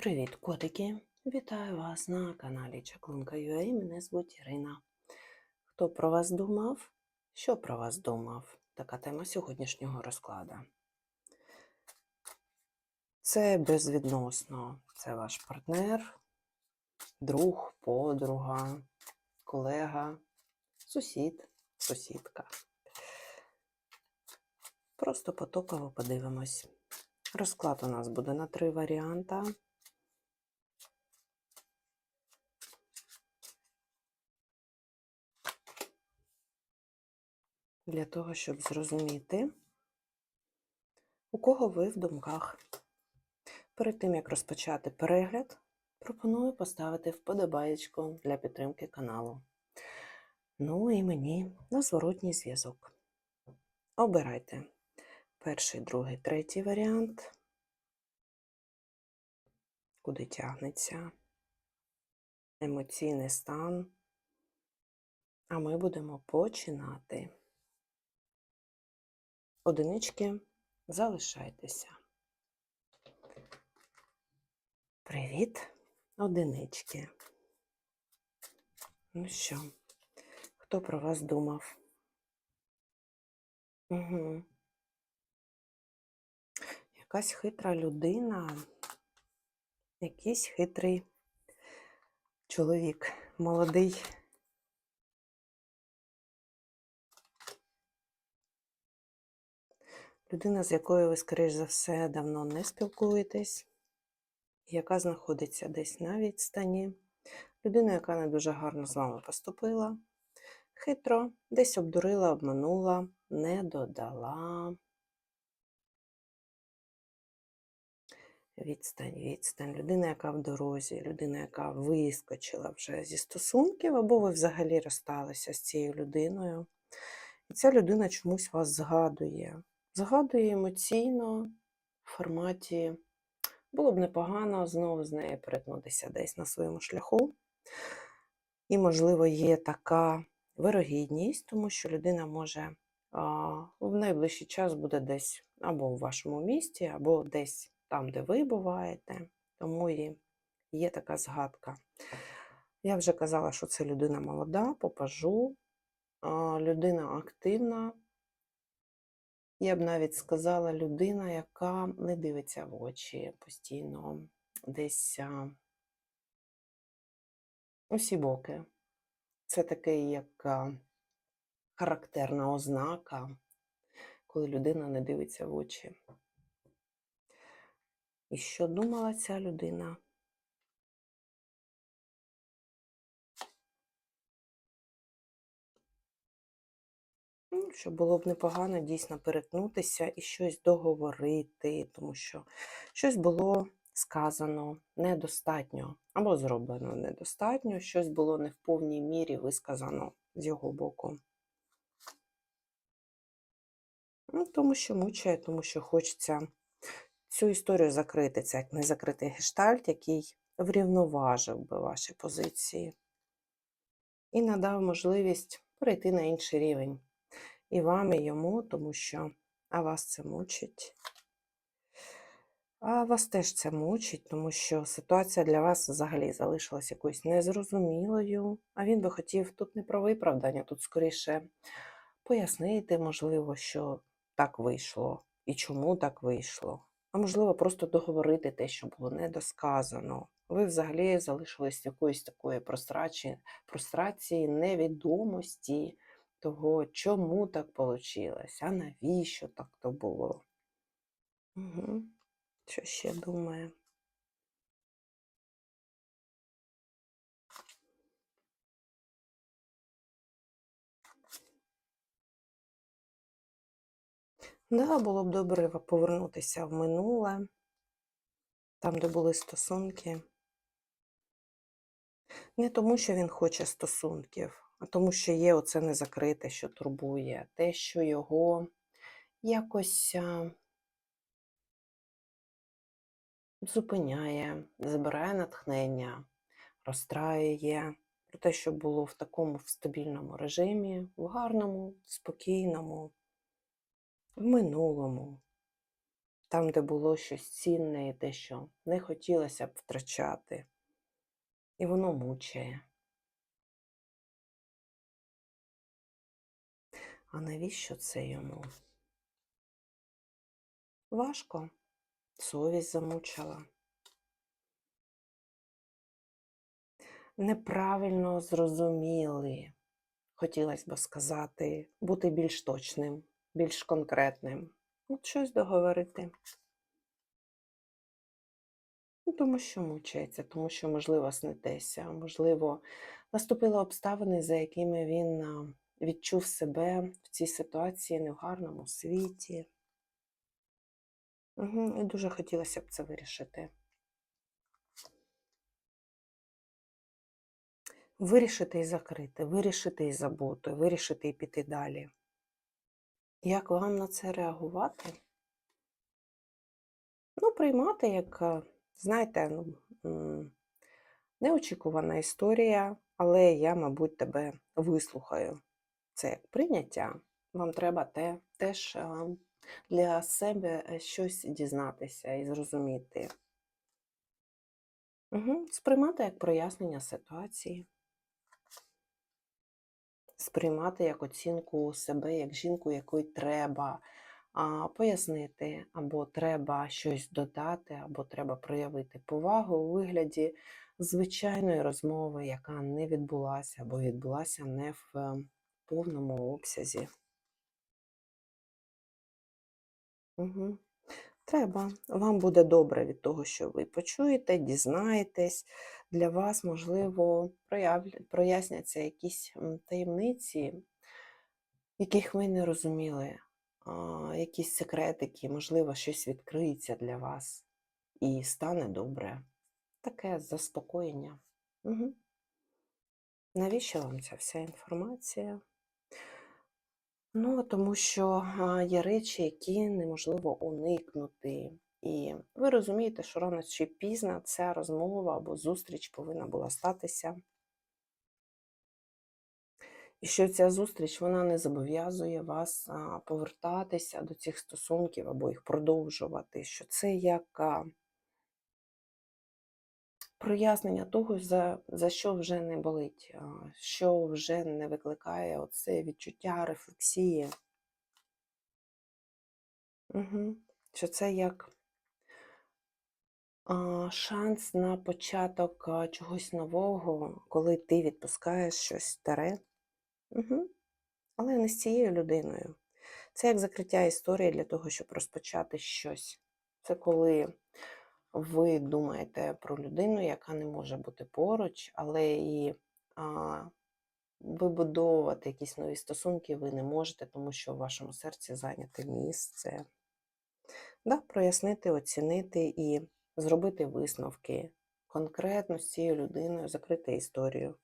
Привіт, котики! Вітаю вас на каналі Чаклунка UA. Мене звуть Ірина. Хто про вас думав? Що про вас думав? Така тема сьогоднішнього розкладу. Це безвідносно. Це ваш партнер, друг, подруга, колега, сусід, сусідка. Просто потоково подивимось. Розклад у нас буде на три варіанти. Для того, щоб зрозуміти, у кого ви в думках. Перед тим, як розпочати перегляд, пропоную поставити вподобаєчку для підтримки каналу. Ну і мені на зворотній зв'язок. Обирайте перший, другий, третій варіант. Куди тягнеться емоційний стан. А ми будемо починати. Одинички, залишайтеся. Привіт, одинички. Ну що, хто про вас думав? Угу. Якась хитра людина, якийсь хитрий чоловік, молодий. Людина, з якою ви, скоріш за все, давно не спілкуєтесь, яка знаходиться десь на відстані. Людина, яка не дуже гарно з вами поступила, хитро, десь обдурила, обманула, не додала. Відстань, відстань. Людина, яка в дорозі, людина, яка вискочила вже зі стосунків, або ви взагалі розсталися з цією людиною. І ця людина чомусь вас згадує. Згадує емоційно в форматі було б непогано знову з нею перетнутися десь на своєму шляху. І, можливо, є така вирогідність, тому що людина може а, в найближчий час буде десь або в вашому місті, або десь там, де ви буваєте. Тому і є така згадка. Я вже казала, що це людина молода, попажу, а, людина активна. Я б навіть сказала людина, яка не дивиться в очі постійно, десь усі боки. Це таке як характерна ознака, коли людина не дивиться в очі. І що думала ця людина? Що було б непогано дійсно перетнутися і щось договорити, тому що щось було сказано недостатньо, або зроблено недостатньо, щось було не в повній мірі висказано з його боку. Ну, Тому що мучає, тому що хочеться цю історію закрити. Це як незакритий гештальт, який врівноважив би ваші позиції і надав можливість перейти на інший рівень. І вам, і йому, тому що а вас це мучить. А вас теж це мучить, тому що ситуація для вас взагалі залишилась якоюсь незрозумілою. А він би хотів тут не про виправдання, тут скоріше пояснити, можливо, що так вийшло і чому так вийшло. А можливо, просто договорити те, що було недосказано. Ви взагалі залишились якоїсь такої прострації, невідомості того, чому так вийшло, а навіщо так то було. Угу. Що ще думає? Да, було б добре повернутися в минуле, там, де були стосунки. Не тому, що він хоче стосунків, тому, що є оце незакрите, що турбує, те, що його якось зупиняє, забирає натхнення, розстраює про те, що було в такому стабільному режимі, в гарному, спокійному, в минулому. там, де було щось цінне і те, що не хотілося б втрачати. І воно мучає. А навіщо це йому? Важко. Совість замучила. Неправильно зрозуміли. Хотілося б сказати, бути більш точним, більш конкретним. От щось договорити. Ну, тому що мучається, тому що, можливо, снетеся, можливо, наступили обставини, за якими він відчув себе в цій ситуації не в гарному світі. Угу, і дуже хотілося б це вирішити. Вирішити і закрити, вирішити і забути, вирішити і піти далі. Як вам на це реагувати? Ну, приймати, як, е, знаєте, ну, неочікувана історія, але я, мабуть, тебе вислухаю. Це прийняття. Вам треба те, теж для себе е, щось дізнатися і зрозуміти. Угу. Сприймати як прояснення ситуації. Сприймати як оцінку себе, як жінку, якої треба а, пояснити, або треба щось додати, або треба проявити повагу у вигляді звичайної розмови, яка не відбулася, або відбулася не в е, повному обсязі. Угу. Треба. Вам буде добре від того, що ви почуєте, дізнаєтесь. Для вас, можливо, проявля- проясняться якісь таємниці, яких ви не розуміли, а, якісь секретики, можливо, щось відкриється для вас і стане добре. Таке заспокоєння. Угу. Навіщо вам ця вся інформація? Ну, тому що є речі, які неможливо уникнути. І ви розумієте, що рано чи пізно ця розмова або зустріч повинна була статися. І що ця зустріч вона не зобов'язує вас повертатися до цих стосунків або їх продовжувати. Що це як прояснення того, за, за що вже не болить, що вже не викликає оце відчуття рефлексії. Угу. Що це як а, шанс на початок чогось нового, коли ти відпускаєш щось старе. Угу. Але не з цією людиною. Це як закриття історії для того, щоб розпочати щось. Це коли ви думаєте про людину, яка не може бути поруч, але і а, вибудовувати якісь нові стосунки ви не можете, тому що в вашому серці зайняте місце. Да, прояснити, оцінити і зробити висновки. Конкретно з цією людиною закрити історію.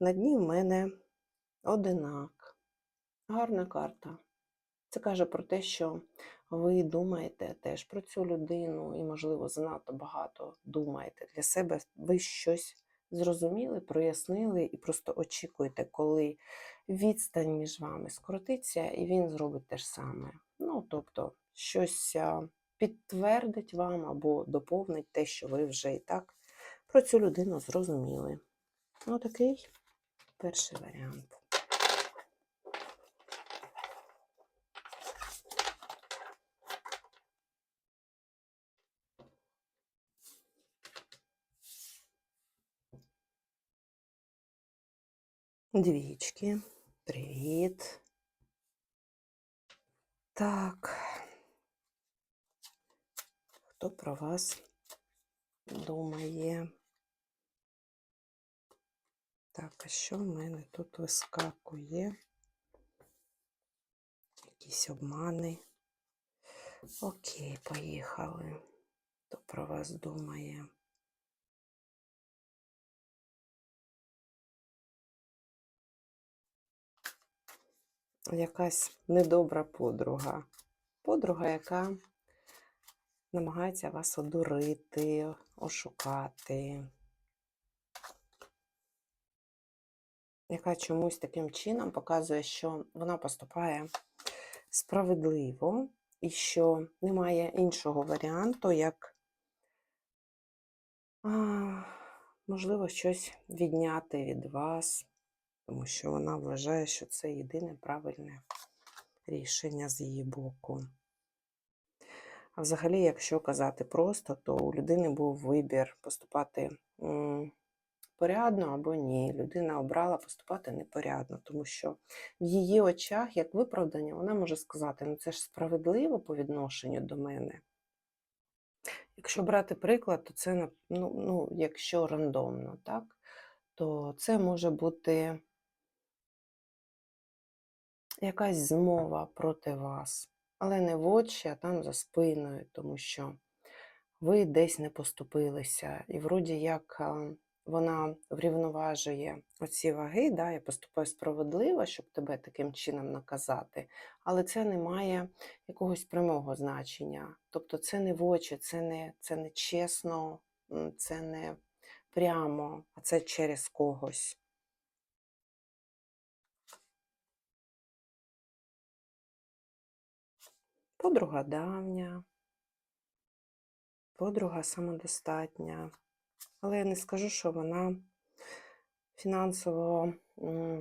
На дні в мене одинак. Гарна карта. Це каже про те, що ви думаєте теж про цю людину і, можливо, занадто багато думаєте для себе. Ви щось зрозуміли, прояснили і просто очікуєте, коли відстань між вами скоротиться, і він зробить те ж саме. Ну, тобто, щось підтвердить вам або доповнить те, що ви вже і так про цю людину зрозуміли. Ну, такий перший варіант. Двічки. Привіт. Так. Хто про вас думає? Так, а що в мене тут вискакує? Якісь обмани. Окей, поїхали. Хто про вас думає? Якась недобра подруга. Подруга, яка намагається вас одурити, ошукати. Яка чомусь таким чином показує, що вона поступає справедливо і що немає іншого варіанту, як, можливо, щось відняти від вас, тому що вона вважає, що це єдине правильне рішення з її боку. А взагалі, якщо казати просто, то у людини був вибір поступати порядно або ні. Людина обрала поступати непорядно, тому що в її очах, як виправдання, вона може сказати: ну це ж справедливо по відношенню до мене. Якщо брати приклад, то це ну, ну, якщо рандомно, так, то це може бути якась змова проти вас, але не в очі, а там за спиною, тому що ви десь не поступилися. І вроді як вона врівноважує оці ваги, да, я поступаю справедливо, щоб тебе таким чином наказати, але це не має якогось прямого значення. Тобто це не в очі, це не, це не чесно, це не прямо, а це через когось. Подруга давня, подруга самодостатня. Але я не скажу, що вона фінансово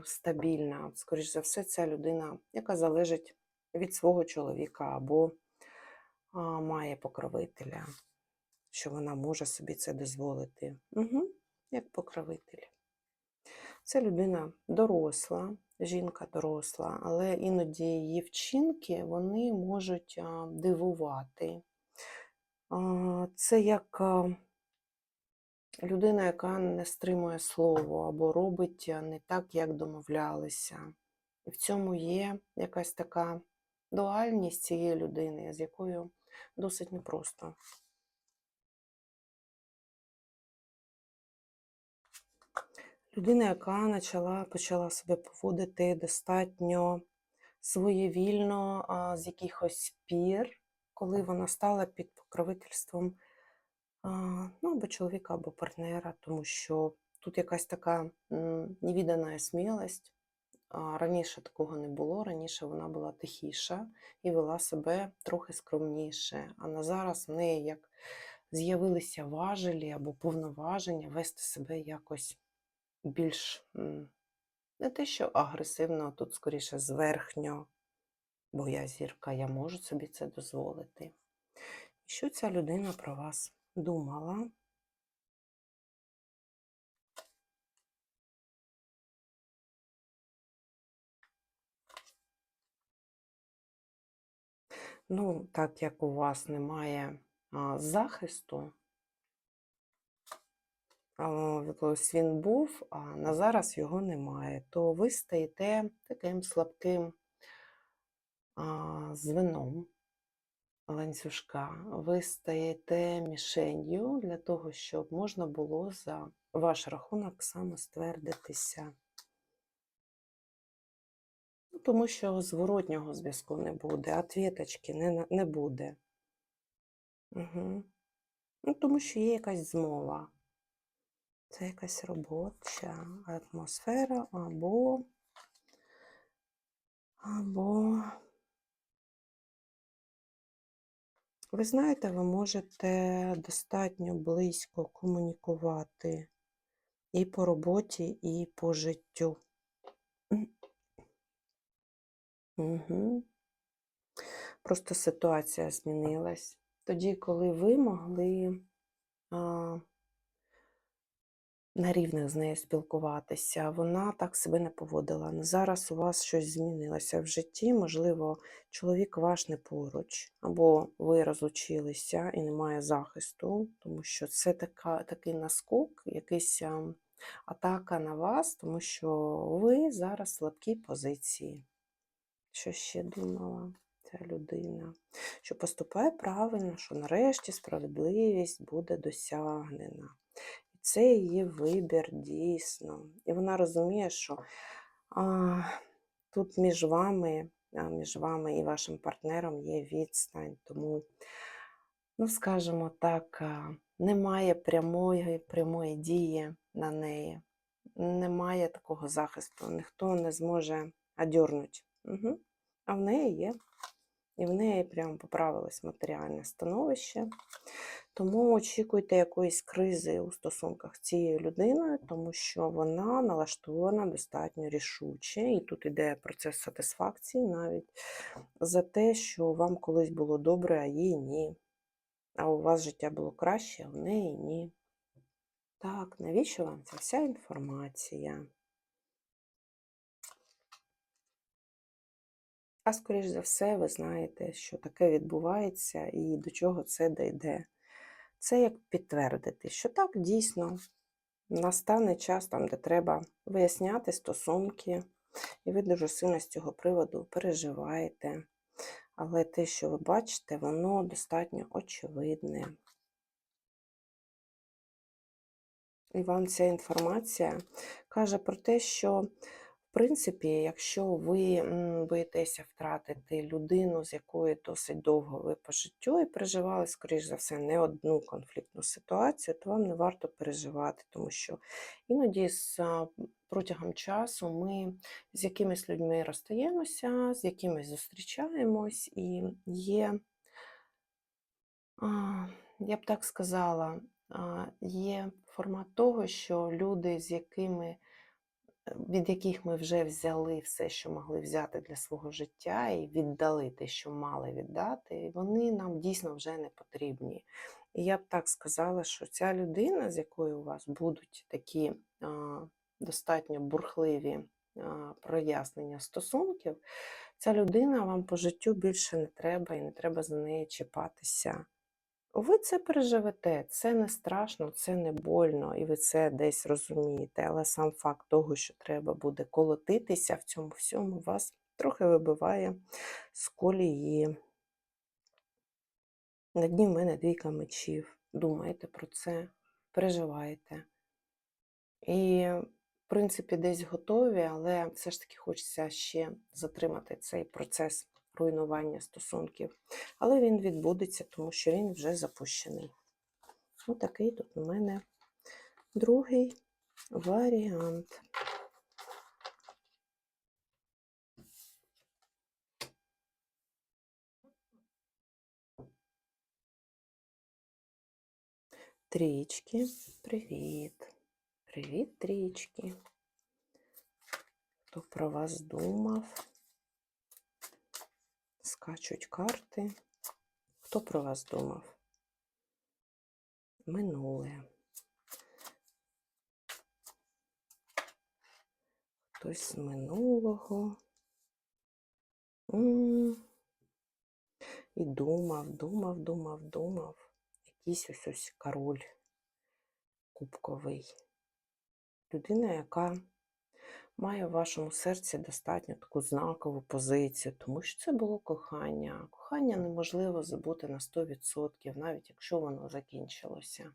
стабільна. Скоріш за все, це людина, яка залежить від свого чоловіка або має покровителя, що вона може собі це дозволити. Угу, як покровитель. Це людина доросла, жінка доросла, але іноді її вчинки вони можуть дивувати. Це як людина, яка не стримує слово або робить не так, як домовлялися. І в цьому є якась така дуальність цієї людини, з якою досить непросто. Людина, яка почала, почала себе поводити достатньо своєвільно з якихось пір, коли вона стала під покровительством ну, або чоловіка, або партнера, тому що тут якась така невідана смілость. Раніше такого не було, раніше вона була тихіша і вела себе трохи скромніше. А на зараз в неї як з'явилися важелі або повноваження вести себе якось більш не те, що агресивно, а тут скоріше зверхньо, бо я зірка, я можу собі це дозволити. Що ця людина про вас думала? Ну, так як у вас немає а, захисту, ось він був, а на зараз його немає, то ви стаєте таким слабким звеном ланцюжка. Ви стаєте мішенью для того, щоб можна було за ваш рахунок самоствердитися. Ну, тому що зворотнього зв'язку не буде, отвіточки не, не буде. Угу. Ну, тому що є якась змова. Це якась робоча атмосфера або, або ви знаєте, ви можете достатньо близько комунікувати і по роботі, і по життю. Угу. Просто ситуація змінилась. Тоді, коли ви могли на рівних з нею спілкуватися, вона так себе не поводила. Зараз у вас щось змінилося в житті, можливо, чоловік ваш не поруч, або ви розлучилися і немає захисту, тому що це така, такий наскок, якийсь атака на вас, тому що ви зараз в слабкій позиції. Що ще думала ця людина? Що поступає правильно, що нарешті справедливість буде досягнена. Це її вибір дійсно. І вона розуміє, що а, тут між вами, між вами і вашим партнером є відстань. Тому, ну, скажімо так, немає прямої, прямої дії на неї. Немає такого захисту, ніхто не зможе одернути. Угу. А в неї є І в неї прямо поправилось матеріальне становище. Тому очікуйте якоїсь кризи у стосунках з цією людиною, тому що вона налаштована достатньо рішуче. І тут іде процес сатисфакції навіть за те, що вам колись було добре, а їй ні. А у вас життя було краще, а в неї ні. Так, навіщо вам ця вся інформація? А скоріш за все, ви знаєте, що таке відбувається і до чого це дійде. Це як підтвердити, що так дійсно настане час там, де треба виясняти стосунки, і ви дуже сильно з цього приводу переживаєте. Але те, що ви бачите, воно достатньо очевидне. І вам ця інформація каже про те, що в принципі, якщо ви боїтеся втратити людину, з якою досить довго ви по життю і переживали, скоріш за все, не одну конфліктну ситуацію, то вам не варто переживати, тому що іноді з протягом часу ми з якимись людьми розстаємося, з якимись зустрічаємось, і є, я б так сказала, є формат того, що люди, з якими від яких ми вже взяли все, що могли взяти для свого життя, і віддали те, що мали віддати, вони нам дійсно вже не потрібні. І я б так сказала, що ця людина, з якою у вас будуть такі достатньо бурхливі прояснення стосунків, ця людина вам по життю більше не треба і не треба за неї чіпатися. Ви це переживете, це не страшно, це не больно, і ви це десь розумієте. Але сам факт того, що треба буде колотитися в цьому всьому, вас трохи вибиває з колії. На дні в мене двійка мечів. Думаєте про це, переживаєте. І, в принципі, десь готові, але все ж таки хочеться ще затримати цей процес руйнування стосунків. Але він відбудеться, тому що він вже запущений. Ось такий тут у мене другий варіант. Трічки, привіт. Привіт, трічки. Хто про вас думав? Скачуть карти. Хто про вас думав? Минуле. Хтось з минулого. М. І думав, думав, думав, думав. Якийсь ось ось король кубковий. Людина, яка має в вашому серці достатньо таку знакову позицію, тому що це було кохання. Кохання неможливо забути на 100%, навіть якщо воно закінчилося.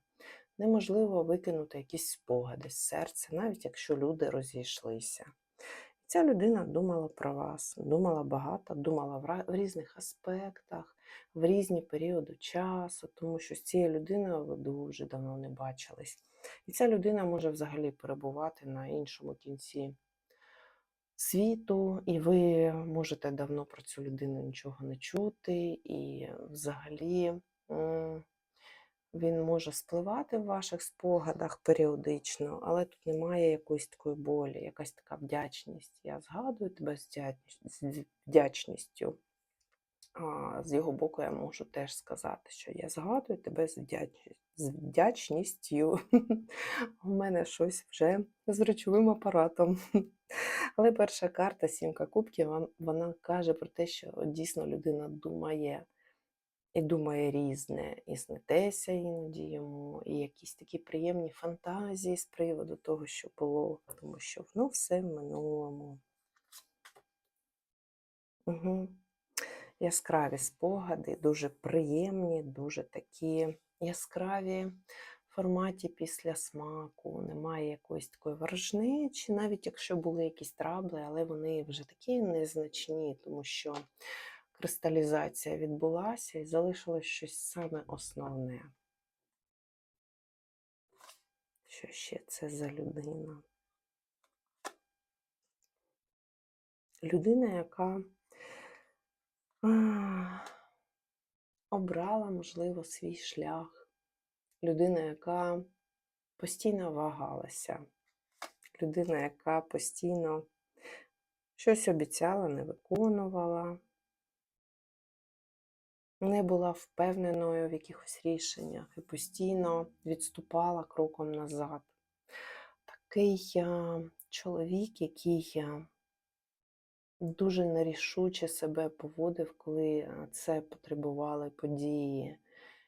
Неможливо викинути якісь спогади з серця, навіть якщо люди розійшлися. Ця людина думала про вас, думала багато, думала в різних аспектах, в різні періоди часу, тому що з цією людиною ви дуже давно не бачились. І ця людина може взагалі перебувати на іншому кінці світу, і ви можете давно про цю людину нічого не чути, і взагалі він може спливати в ваших спогадах періодично, але тут немає якоїсь такої болі, якась така вдячність. Я згадую тебе з вдячністю. З його боку я можу теж сказати, що я згадую тебе з, вдяч... з вдячністю. У мене щось вже з речовим апаратом. Але перша карта, сімка кубків, вона каже про те, що дійсно людина думає і думає різне, і снитеся іноді йому, і якісь такі приємні фантазії з приводу того, що було, тому що воно все в минулому. Угу. Яскраві спогади, дуже приємні, дуже такі яскраві в форматі після смаку. Немає якоїсь такої ворожнечі, навіть якщо були якісь трабли, але вони вже такі незначні, тому що кристалізація відбулася і залишилось щось саме основне. Що ще це за людина? Людина, яка Обрала, можливо, свій шлях. Людина, яка постійно вагалася. Людина, яка постійно щось обіцяла, не виконувала, не була впевненою в якихось рішеннях і постійно відступала кроком назад. Такий а, чоловік, який а, дуже нерішуче себе поводив, коли це потребували події.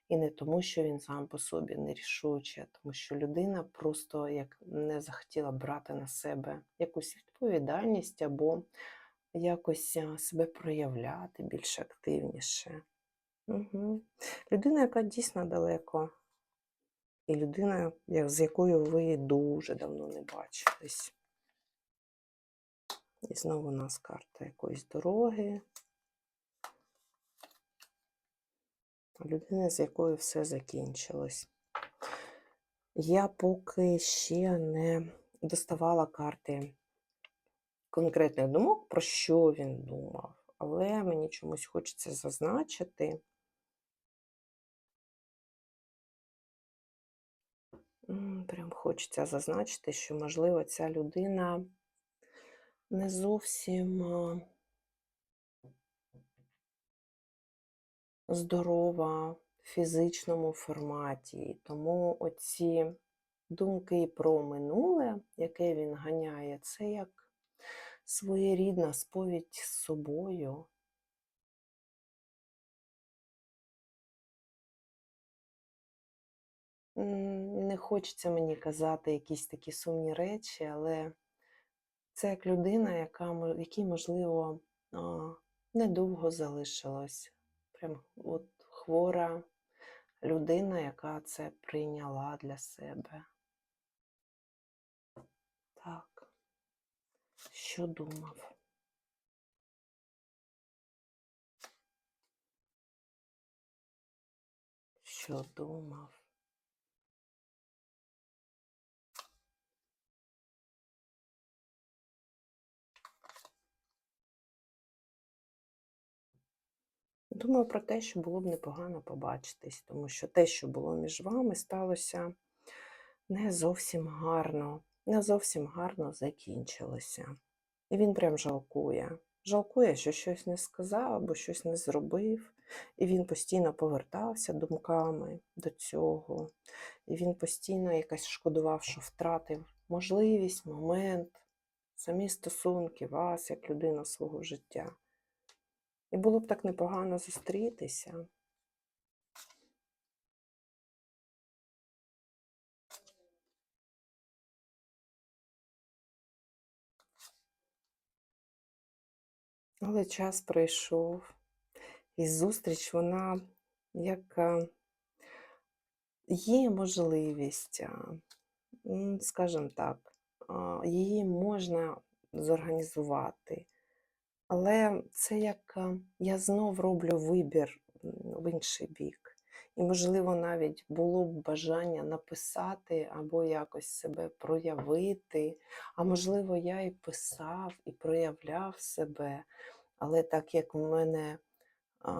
І не тому, що він сам по собі нерішуче, а тому що людина просто як не захотіла брати на себе якусь відповідальність або якось себе проявляти більш активніше. Угу. Людина, яка дійсно далеко, і людина, з якою ви дуже давно не бачились. І знову у нас карта якоїсь дороги. Людина, з якою все закінчилось. Я поки ще не доставала карти конкретних думок, про що він думав, але мені чомусь хочеться зазначити. Прям хочеться зазначити, що, можливо, ця людина не зовсім здорова в фізичному форматі. Тому оці думки про минуле, яке він ганяє, це як своєрідна сповідь з собою. Не хочеться мені казати якісь такі сумні речі, але це як людина, яка, якій, можливо, недовго залишилось. Прям от хвора людина, яка це прийняла для себе. Так, що думав? Що думав? Думаю про те, що було б непогано побачитись, тому що те, що було між вами, сталося не зовсім гарно, не зовсім гарно закінчилося. І він прям жалкує. Жалкує, що щось не сказав або щось не зробив. І він постійно повертався думками до цього. І він постійно якось шкодував, що втратив можливість, момент, самі стосунки, вас як людину свого життя. І було б так непогано зустрітися. Але час пройшов, і зустріч вона як е, є можливість, скажімо так, її можна зорганізувати. Але це як е, я знов роблю вибір в інший бік. І, можливо, навіть було б бажання написати або якось себе проявити. А можливо, я і писав, і проявляв себе. Але так як в мене а,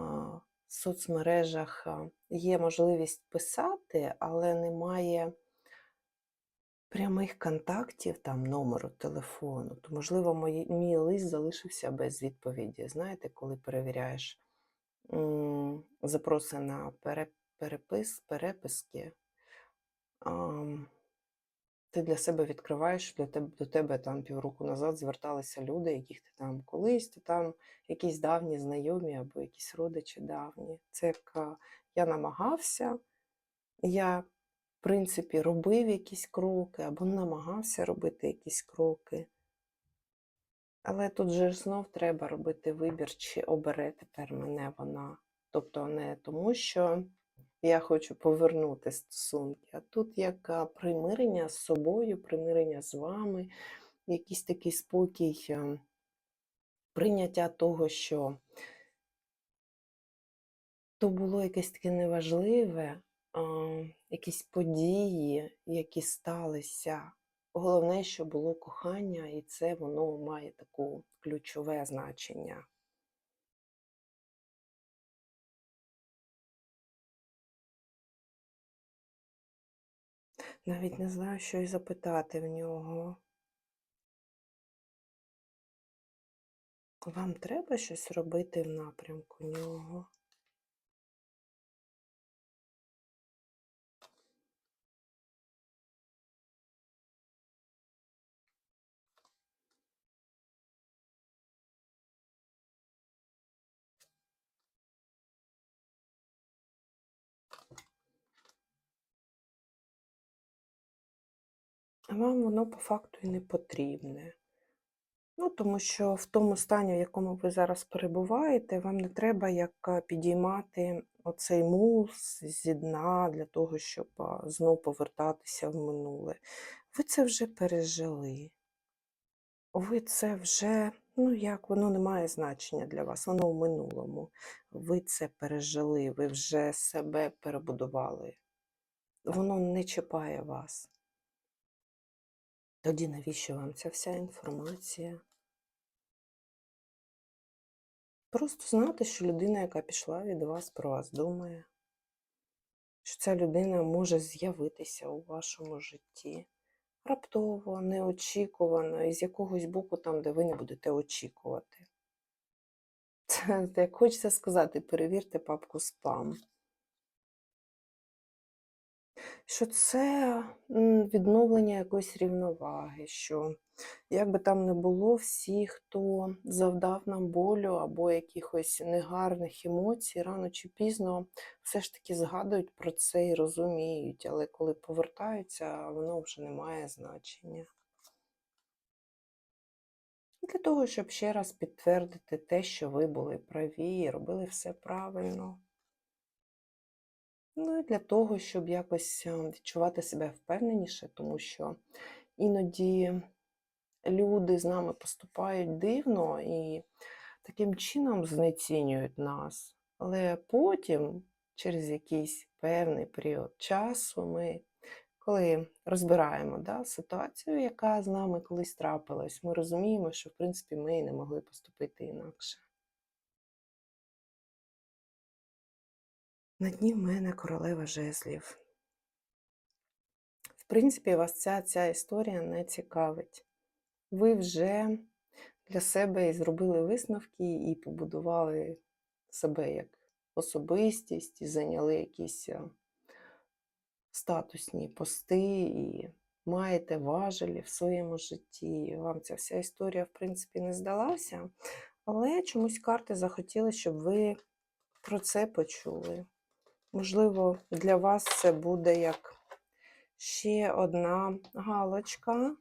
в соцмережах є можливість писати, але немає прямих контактів, там номеру телефону, то, можливо, мої, мій лист залишився без відповіді. Знаєте, коли перевіряєш м, запроси на пере, перепис, переписки, ам, ти для себе відкриваєш, для тебе, до тебе там півроку назад зверталися люди, яких ти там колись, то там якісь давні знайомі або якісь родичі давні. Це як я намагався, я, в принципі, робив якісь кроки або намагався робити якісь кроки. Але тут же знов треба робити вибір, чи обере тепер мене вона. Тобто не тому, що я хочу повернути стосунки, а тут як примирення з собою, примирення з вами, якийсь такий спокій, прийняття того, що то було якесь таке неважливе, якісь події, які сталися. Головне, що було кохання, і це воно має таке ключове значення. Навіть не знаю, що й запитати в нього. Вам треба щось робити в напрямку нього? Вам воно по факту і не потрібне. Ну, тому що в тому стані, в якому ви зараз перебуваєте, вам не треба як е, підіймати оцей мул з- зі дна для того, щоб а, знов повертатися в минуле. Ви це вже пережили. Ви це вже, ну як, воно не має значення для вас, воно в минулому. Ви це пережили, ви вже себе перебудували. Воно не чіпає вас. Тоді навіщо вам ця вся інформація? Просто знати, що людина, яка пішла від вас, про вас думає, що ця людина може з'явитися у вашому житті раптово, неочікувано, і з якогось боку там, де ви не будете очікувати. Це, як хочеться сказати, перевірте папку спам. Що це відновлення якоїсь рівноваги, що як би там не було, всі, хто завдав нам болю або якихось негарних емоцій, рано чи пізно все ж таки згадують про це і розуміють, але коли повертаються, воно вже не має значення. Для того, щоб ще раз підтвердити те, що ви були праві і робили все правильно. Ну і для того, щоб якось е, відчувати себе впевненіше, тому що іноді люди з нами поступають дивно і таким чином знецінюють нас. Але потім, через якийсь певний період часу, ми, коли розбираємо да, ситуацію, яка з нами колись трапилась, ми розуміємо, що в принципі ми не могли поступити інакше. На дні в мене королева жезлів. В принципі, вас ця, ця історія не цікавить. Ви вже для себе і зробили висновки і побудували себе як особистість, і зайняли якісь статусні пости, і маєте важелі в своєму житті. Вам ця вся історія, в принципі, не здалася, але чомусь карти захотіли, щоб ви про це почули. Можливо, для вас це буде як ще одна галочка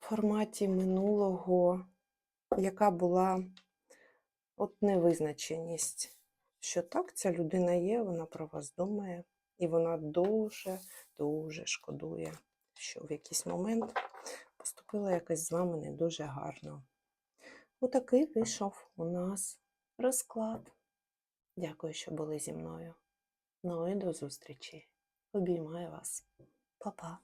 в форматі минулого, яка була от невизначеність. Що так, ця людина є, вона про вас думає, і вона дуже, дуже шкодує, що в якийсь момент поступила якось з вами не дуже гарно. Отакий вийшов у нас розклад. Дякую, що були зі мною. Ну і до зустрічі. Обіймаю вас. Па-па.